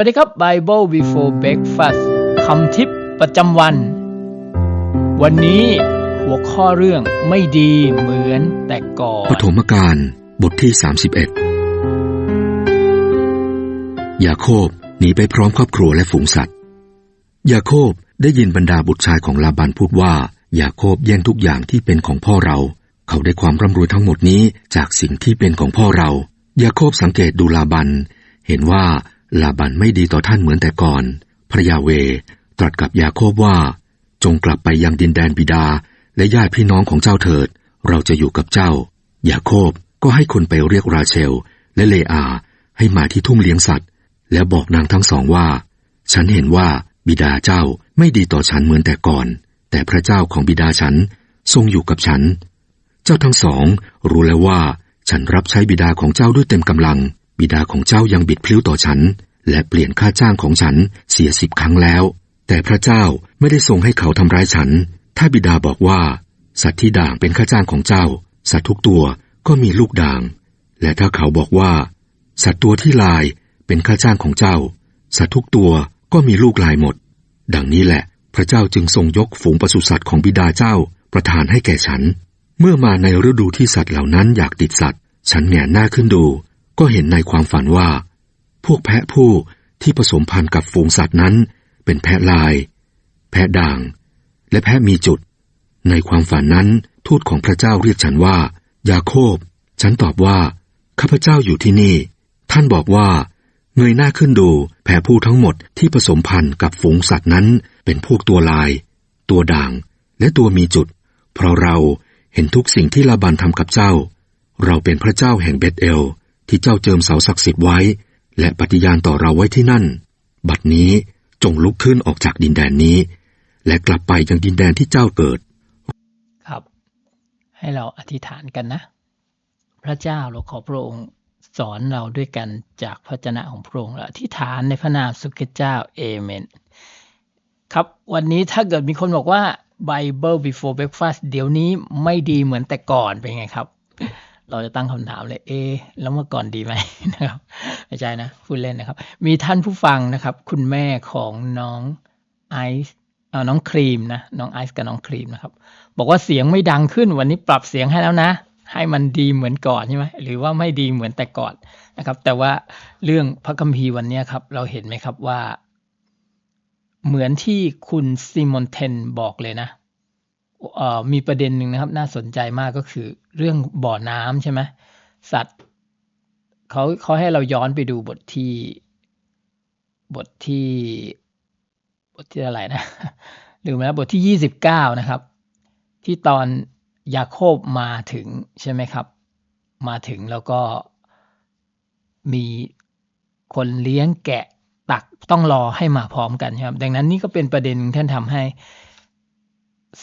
สวัสดีครับ Bible Before Breakfast คำทิปประจำวัน วันนี้หัวข้อเรื่องไม่ดีเหมือนแต่ก่อนปฐมกาลบทที่ 31 ยาโคบหนีไปพร้อมครอบครัวและฝูงสัตว์ ยาโคบได้ยินบรรดาบุตรชายของลาบันพูดว่า ยาโคบแย่งทุกอย่างที่เป็นของพ่อเรา เขาได้ความร่ำรวยทั้งหมดนี้จากสิ่งที่เป็นของพ่อเรา ยาโคบสังเกตดูลาบัน เห็นว่า ลาบันไม่ดีต่อท่านเหมือนแต่ก่อน พระยาเวตรัสกับยาโคบว่า จงกลับไปยังดินแดนบิดา และญาติพี่น้องของเจ้าเถิด เราจะอยู่กับเจ้า ยาโคบก็ให้คนไปเรียกราเชล และเลอา ให้มาที่ทุ่งเลี้ยงสัตว์ แล้วบอกนางทั้งสองว่า ฉันเห็นว่าบิดาเจ้าไม่ดีต่อฉันเหมือนแต่ก่อน แต่พระเจ้าของบิดาฉันทรงอยู่กับฉัน เจ้าทั้งสอง รู้แล้วว่า ฉันรับใช้บิดาของเจ้าด้วยเต็มกำลัง บิดาของเจ้ายังบิดพลิ้วต่อฉัน และเปลี่ยนค่าจ้างของฉันเสียสิบครั้งแล้ว แต่พระเจ้าไม่ได้ทรงให้เขาทำร้ายฉัน ถ้าบิดาบอกว่า สัตว์ที่ด่างเป็นค่าจ้างของเจ้า สัตว์ทุกตัวก็มีลูกด่าง และถ้าเขาบอกว่า สัตว์ตัวที่ลายเป็นค่าจ้างของเจ้า สัตว์ทุกตัวก็มีลูกลายหมด ดังนี้แหละ พระเจ้าจึงทรงยกฝูงปศุสัตว์ของบิดาเจ้าประทานให้แก่ฉัน เมื่อมาในฤดูที่สัตว์เหล่านั้นอยากติดสัตว์ ฉันแหงนหน้าขึ้นดู ก็เห็นในความฝันว่า พวกแพะผู้ที่ผสมพันธุ์กับฝูงสัตว์นั้น เป็นแพะลาย แพะด่าง และแพะมีจุด ในความฝันนั้นทูตของพระเจ้าเรียกฉันว่า ยาโคบ ฉันตอบว่า ข้าพเจ้าอยู่ที่นี่ ท่านบอกว่า เงยหน้าขึ้นดูแพะผู้ทั้งหมดที่ผสมพันธุ์กับฝูงสัตว์นั้น เป็นพวกตัวลาย ตัวด่าง และตัวมีจุด เพราะเราเห็นทุกสิ่งที่ลาบันทำกับเจ้า เราเป็นพระเจ้าแห่งเบธเอล ที่เจ้าเจิมเสาศักดิ์สิทธิ์ไว้ และปฏิญาณต่อเราไว้ที่นั่น บัดนี้จงลุกขึ้นออกจากดินแดนนี้ และกลับไปยังดินแดนที่เจ้าเกิด ครับ ให้เราอธิษฐานกันนะ พระเจ้าเราขอพระองค์สอนเราด้วยกันจากพระเจนะของพระองค์และอธิษฐานในพระนามสุขเจ้าเอเมน ครับวันนี้ถ้าเกิดมีคนบอกว่า Bible before breakfast เดี๋ยวนี้ไม่ดีเหมือนแต่ก่อนเป็นไงครับ เราจะตั้งคำถามเลยเอะแล้วเมื่อก่อนดีไหมนะครับไม่ใช่นะพูดเล่นนะครับ มีท่านผู้ฟังนะครับ คุณแม่ของน้องไอซ์เอ่อน้องครีมนะน้องไอซ์กับน้องครีมนะครับ บอกว่าเสียงไม่ดังขึ้นวันนี้ปรับเสียงให้แล้วนะ ให้มันดีเหมือนก่อนใช่ไหมหรือว่าไม่ดีเหมือนแต่ก่อนนะครับ แต่ว่าเรื่องพระคัมภีร์วันนี้ครับ เราเห็นไหมครับว่า เหมือนที่คุณซิมอนเทนบอกเลยนะ มีประเด็นหนึ่งนะครับ น่าสนใจมากก็คือ เรื่องบ่อน้ำใช่ไหมสัตว์เขาเขาให้เราย้อนไปดูบทที่ บทที่ บทที่อะไรนะลืมแล้วบทที่ยี่สิบเก้านะครับ ที่ตอนยาโคบมาถึงใช่ไหมครับ มาถึงแล้วก็มีคนเลี้ยงแกะตักต้องรอให้มาพร้อมกันครับ ดังนั้นนี่ก็เป็นประเด็นท่านทำให้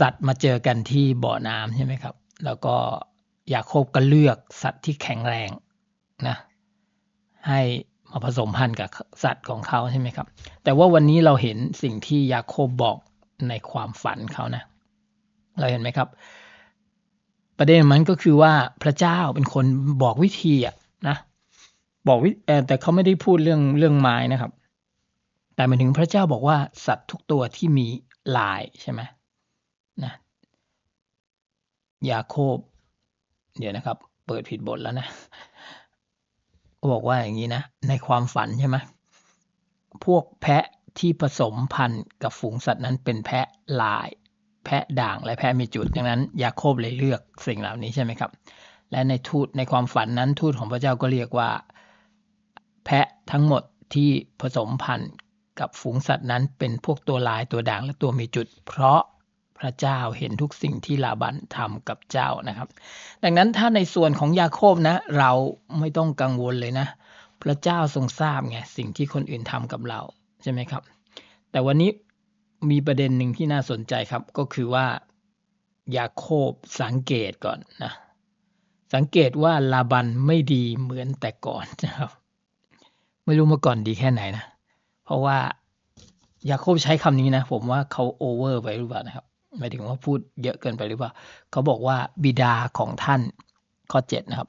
สัตว์มาเจอกันที่บ่อน้ำใช่ไหมครับ แล้วก็ยาโคบก็เลือกสัตว์ที่แข็งแรงนะให้มาผสมพันธุ์กับสัตว์ของเขาใช่ไหมครับ แต่ว่าวันนี้เราเห็นสิ่งที่ยาโคบบอกในความฝันเขานะ เราเห็นไหมครับ ประเด็นมันก็คือว่าพระเจ้าเป็นคนบอกวิธีอะนะบอกวิแต่เขาไม่ได้พูดเรื่องเรื่องไม้นะครับ แต่หมายถึงพระเจ้าบอกว่าสัตว์ทุกตัวที่มีลายใช่ไหม นะยาโคบ เดี๋ยวนะครับ เปิดผิดบทแล้วนะก็บอกว่าอย่างนี้นะ ในความฝันใช่ไหมพวกแพะที่ผสมพันธุ์กับฝูงสัตว์นั้นเป็นแพะลาย แพะด่างและแพะมีจุดดังนั้น ยาโคบเลยเลือกสิ่งเหล่านี้ใช่ไหมครับ และในทูตในความฝันนั้นทูตของพระเจ้าก็เรียกว่า แพะทั้งหมดที่ผสมพันธุ์กับฝูงสัตว์นั้นเป็นพวกตัวลายตัวด่างและตัวมีจุด เพราะ พระเจ้าเห็นทุกสิ่งที่ลาบันทำกับเจ้านะครับ ดังนั้นถ้าในส่วนของยาโคบนะ เราไม่ต้องกังวลเลยนะ พระเจ้าทรงทราบไงสิ่งที่คนอื่นทำกับเราใช่ไหมครับ แต่วันนี้มีประเด็นหนึ่งที่น่าสนใจครับก็คือว่ายาโคบสังเกตก่อนนะ สังเกตว่าลาบันไม่ดีเหมือนแต่ก่อนนะครับ ไม่รู้เมื่อก่อนดีแค่ไหนนะ เพราะว่ายาโคบใช้คำนี้นะ ผมว่าเขาโอเวอร์ไปหรือเปล่านะครับ หมายถึงว่าพูดเยอะเกินไปหรือเปล่าเขาบอกว่าบิดาของท่านข้อเจ็ดนะครับ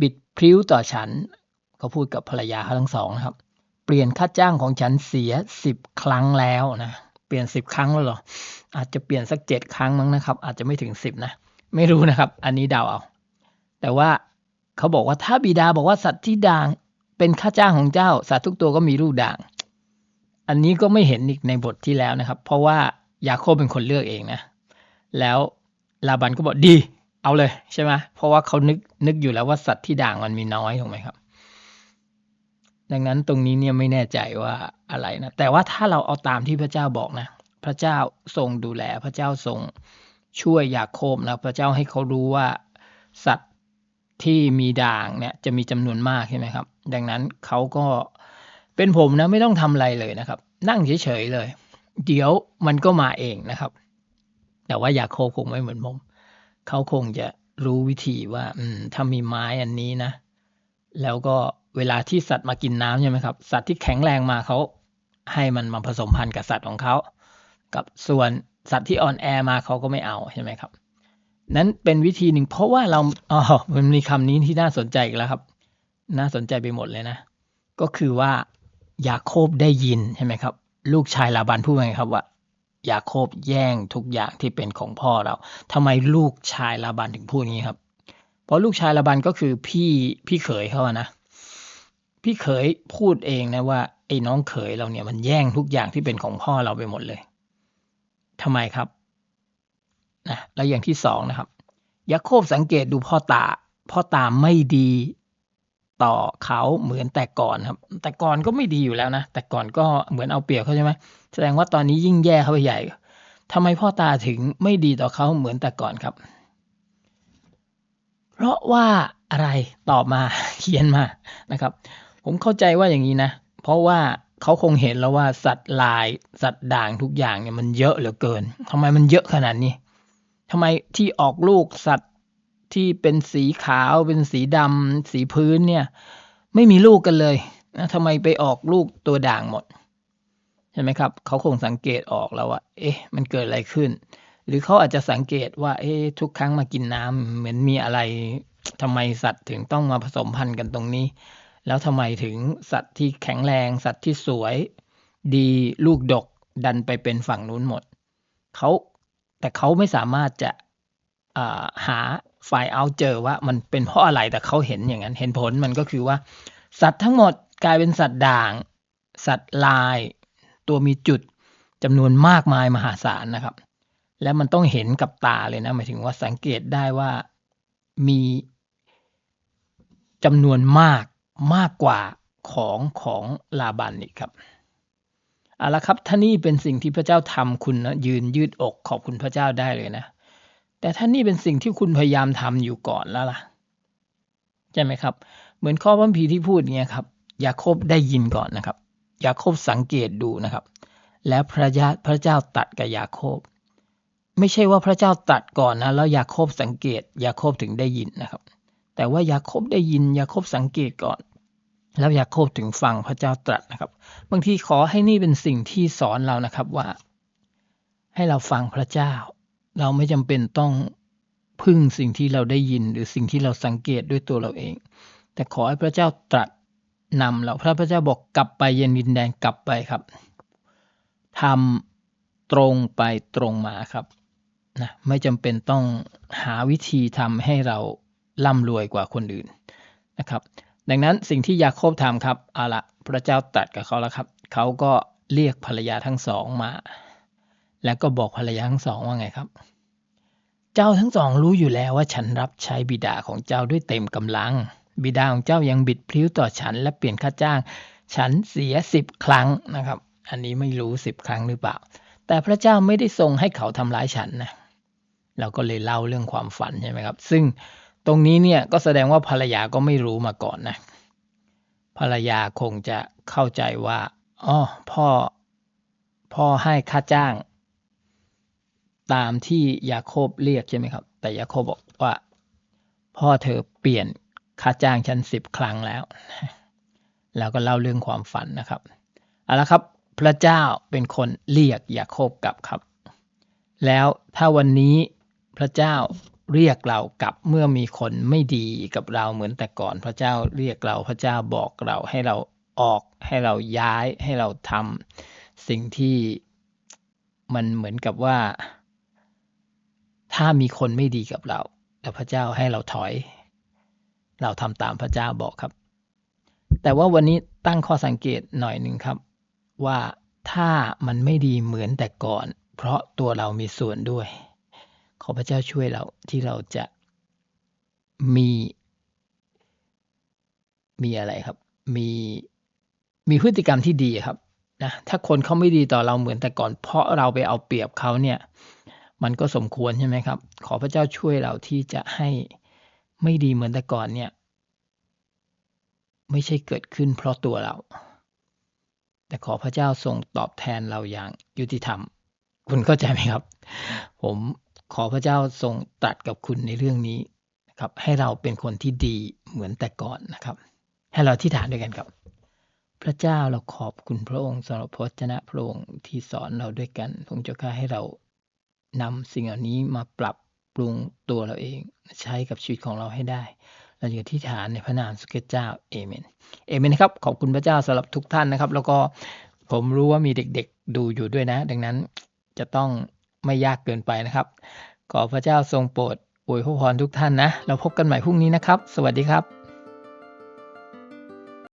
บิดพริ้วต่อฉันเขาพูดกับภรรยาเขาทั้งสองนะครับ เปลี่ยนค่าจ้างของฉันเสียสิบครั้งแล้วนะเปลี่ยนสิบครั้งแล้วหรอ อาจจะเปลี่ยนสักเจ็ดครั้งมั้งนะครับ อาจจะไม่ถึงสิบนะไม่รู้นะครับ อันนี้เดาเอา แต่ว่าเขาบอกว่าถ้าบิดาบอกว่าสัตว์ที่ด่างเป็นค่าจ้างของเจ้า สัตว์ทุกตัวก็มีรูปด่าง อันนี้ก็ไม่เห็นอีกในบทที่แล้วนะครับ เพราะว่า ยาโคบเป็นคนเลือกเองนะ แล้วลาบันก็บอกดี เอาเลยใช่ไหมเพราะว่าเขานึกนึกอยู่แล้วว่าสัตว์ที่ด่างมันมีน้อยถูกไหมครับ ดังนั้นตรงนี้เนี่ยไม่แน่ใจว่าอะไรนะ แต่ว่าถ้าเราเอาตามที่พระเจ้าบอกนะ พระเจ้าทรงดูแล พระเจ้าทรงช่วยยาโคบนะพระเจ้าให้เขารู้ว่าสัตว์ที่มีด่างเนี่ยจะมีจำนวนมากใช่ไหมครับ ดังนั้นเขาก็เป็นผมนะไม่ต้องทำอะไรเลยนะครับ นั่งเฉยๆเลย เดี๋ยวมันก็มาเองนะครับ แต่ว่ายาโคคงไม่เหมือนผมเขาคงจะรู้วิธีว่า อืม ถ้ามีไม้อันนี้นะ แล้วก็เวลาที่สัตว์มากินน้ำใช่ไหมครับ สัตว์ที่แข็งแรงมาเขาให้มันมาผสมพันธุ์กับสัตว์ของเขา กับส่วนสัตว์ที่อ่อนแอมาเขาก็ไม่เอาใช่ไหมครับ นั้นเป็นวิธีหนึ่งเพราะว่าเราอ๋อมันมีคำนี้ที่น่าสนใจอีกแล้วครับ น่าสนใจไปหมดเลยนะ ก็คือว่ายาโคบได้ยินใช่ไหมครับ ลูกชายลาบันพูดไงครับว่ายาโคบแย่งทุกอย่างที่เป็นของพ่อเราทำไมลูกชายลาบันถึงพูดงนี้ครับ เพราะลูกชายลาบันก็คือพี่พี่เขยเขาอะนะ พี่เขยพูดเองนะว่าไอ้น้องเขยเราเนี่ยมันแย่งทุกอย่างที่เป็นของพ่อเราไปหมดเลยทำไมครับนะแล้วอย่างที่สองนะครับยาโคบสังเกตดูพ่อตา พ่อตาไม่ดี ต่อเขาเหมือนแต่ก่อนครับ แต่ก่อนก็ไม่ดีอยู่แล้วนะ แต่ก่อนก็เหมือนเอาเปรียบเขาใช่ไหมแสดงว่าตอนนี้ยิ่งแย่เข้าไปใหญ่ทำไมพ่อตาถึงไม่ดีต่อเขาเหมือนแต่ก่อนครับ เพราะว่าอะไรตอบมาเขียนมานะครับ ผมเข้าใจว่าอย่างนี้นะ เพราะว่าเขาคงเห็นแล้วว่าสัตว์ลาย สัตว์ด่างทุกอย่างเนี่ยมันเยอะเหลือเกินทำไมมันเยอะขนาดนี้ทำไมที่ออกลูกสัตว์ ที่เป็นสีขาว เป็นสีดำสีพื้นเนี่ย ไม่มีลูกกันเลยนะทำไมไปออกลูกตัวด่างหมด ใช่ไหมครับ เขาคงสังเกตออกแล้วว่า เอ๊ะ มันเกิดอะไรขึ้น หรือเขาอาจจะสังเกตว่า เอ๊ะ ทุกครั้งมากินน้ำเหมือนมีอะไรทำไมสัตว์ถึงต้องมาผสมพันธุ์กันตรงนี้ แล้วทำไมถึงสัตว์ที่แข็งแรง สัตว์ที่สวย ดีลูกดกดันไปเป็นฝั่งนู้นหมด เขาแต่เขาไม่สามารถจะ หาไฟล์เอาเจอว่ามันเป็นเพราะอะไรแต่เขาเห็นอย่างนั้น เห็นผลมันก็คือว่า สัตว์ทั้งหมดกลายเป็นสัตว์ด่าง สัตว์ลาย ตัวมีจุดจำนวนมากมายมหาศาลนะครับ และมันต้องเห็นกับตาเลยนะหมายถึงว่าสังเกตได้ว่ามีจำนวนมากมากกว่าของของลาบันอีกครับเอาละครับท่านี่เป็นสิ่งที่พระเจ้าทำคุณนะยืนยืดอกขอบคุณพระเจ้าได้เลยนะ แต่ท่านี่เป็นสิ่งที่คุณพยายามทำอยู่ก่อนแล้วล่ะ ใช่ไหมครับ เหมือนข้อพัมพีที่พูดเงี้ยครับยาโคบได้ยินก่อนนะครับยาโคบสังเกตดูนะครับ แล้วพระเจ้าพระเจ้าตัดกับยาโคบ ไม่ใช่ว่าพระเจ้าตัดก่อนนะแล้วยาโคบสังเกตยาโคบถึงได้ยินนะครับ แต่ว่ายาโคบได้ยินยาโคบสังเกตก่อน แล้วยาโคบถึงฟังพระเจ้าตรัสนะครับ บางทีขอให้นี่เป็นสิ่งที่สอนเรานะครับว่า ให้เราฟังพระเจ้า เราไม่จำเป็นต้องพึ่งสิ่งที่เราได้ยินหรือสิ่งที่เราสังเกตด้วยตัวเราเอง แต่ขอให้พระเจ้าตรัสนำเราพระพระเจ้าบอกกลับไปเย็นดินแดงกลับไปครับทำตรงไปตรงมาครับนะไม่จำเป็นต้องหาวิธีทำให้เราร่ำรวยกว่าคนอื่นนะครับ ดังนั้นสิ่งที่ยาโคบทำครับเอาละพระเจ้าตัดกับเขาแล้วครับ เขาก็เรียกภรรยาทั้งสองมา แล้วก็บอกภรรยาทั้งสองว่าไงครับ เจ้าทั้งสองรู้อยู่แล้วว่าฉันรับใช้บิดาของเจ้าด้วยเต็มกำลัง บิดาของเจ้ายังบิดพลิ้วต่อฉัน และเปลี่ยนค่าจ้าง ฉันเสียสิบครั้งนะครับ อันนี้ไม่รู้สิบครั้งหรือเปล่า แต่พระเจ้าไม่ได้ทรงให้เขาทำร้ายฉันนะเราก็เลยเล่าเรื่องความฝันใช่ไหมครับ ซึ่งตรงนี้เนี่ยก็แสดงว่าภรรยาก็ไม่รู้มาก่อนนะ ภรรยาคงจะเข้าใจว่าอ๋อพ่อ พ่อให้ค่าจ้าง ตามที่ยาโคบเรียกใช่ไหมครับ แต่ยาโคบบอกว่า พ่อเธอเปลี่ยนค่าจ้างฉันสิบครั้งแล้ว แล้วก็เล่าเรื่องความฝันนะครับเอาละครับ พระเจ้าเป็นคนเรียกยาโคบกลับครับ แล้วถ้าวันนี้พระเจ้าเรียกเรากลับเมื่อมีคนไม่ดีกับเราเหมือนแต่ก่อน พระเจ้าเรียกเราพระเจ้าบอกเราให้เราออกให้เราย้ายให้เราทำสิ่งที่มันเหมือนกับว่า ถ้ามีคนไม่ดีกับเราแต่พระเจ้าให้เราถอย เราทำตามพระเจ้าบอกครับ แต่ว่าวันนี้ตั้งข้อสังเกตหน่อยหนึ่งครับ ว่าถ้ามันไม่ดีเหมือนแต่ก่อน เพราะตัวเรามีส่วนด้วย ขอพระเจ้าช่วยเราที่เราจะมี มีอะไรครับ มีมีพฤติกรรมที่ดีครับนะถ้าคนเขาไม่ดีต่อเราเหมือนแต่ก่อน เพราะเราไปเอาเปรียบเขาเนี่ย มันก็สมควรใช่ไหมครับ ขอพระเจ้าช่วยเราที่จะให้ไม่ดีเหมือนแต่ก่อนเนี่ย ไม่ใช่เกิดขึ้นเพราะตัวเรา แต่ขอพระเจ้าทรงตอบแทนเราอย่างยุติธรรม คุณเข้าใจไหมครับ ผมขอพระเจ้าทรงตรัสกับคุณในเรื่องนี้นะครับ ให้เราเป็นคนที่ดีเหมือนแต่ก่อนนะครับ ให้เราที่ฐานด้วยกันครับพระเจ้าเราขอบคุณพระองค์สำหรับพระวจนะพระองค์ที่สอนเราด้วยกันพระองค์เจ้าข้าให้เรา นำสิ่งเหล่านี้มาปรับปรุงตัวเราเอง ใช้กับชีวิตของเราให้ได้ เราจะที่ฐานในพระนามสุเจ้าเอเมนเอเมนนะครับขอบคุณพระเจ้าสำหรับทุกท่านนะครับ แล้วก็ผมรู้ว่ามีเด็กๆดูอยู่ด้วยนะ ดังนั้นจะต้องไม่ยากเกินไปนะครับ ขอพระเจ้าทรงโปรดอวยพรทุกท่านนะ เราพบกันใหม่พรุ่งนี้นะครับ สวัสดีครับ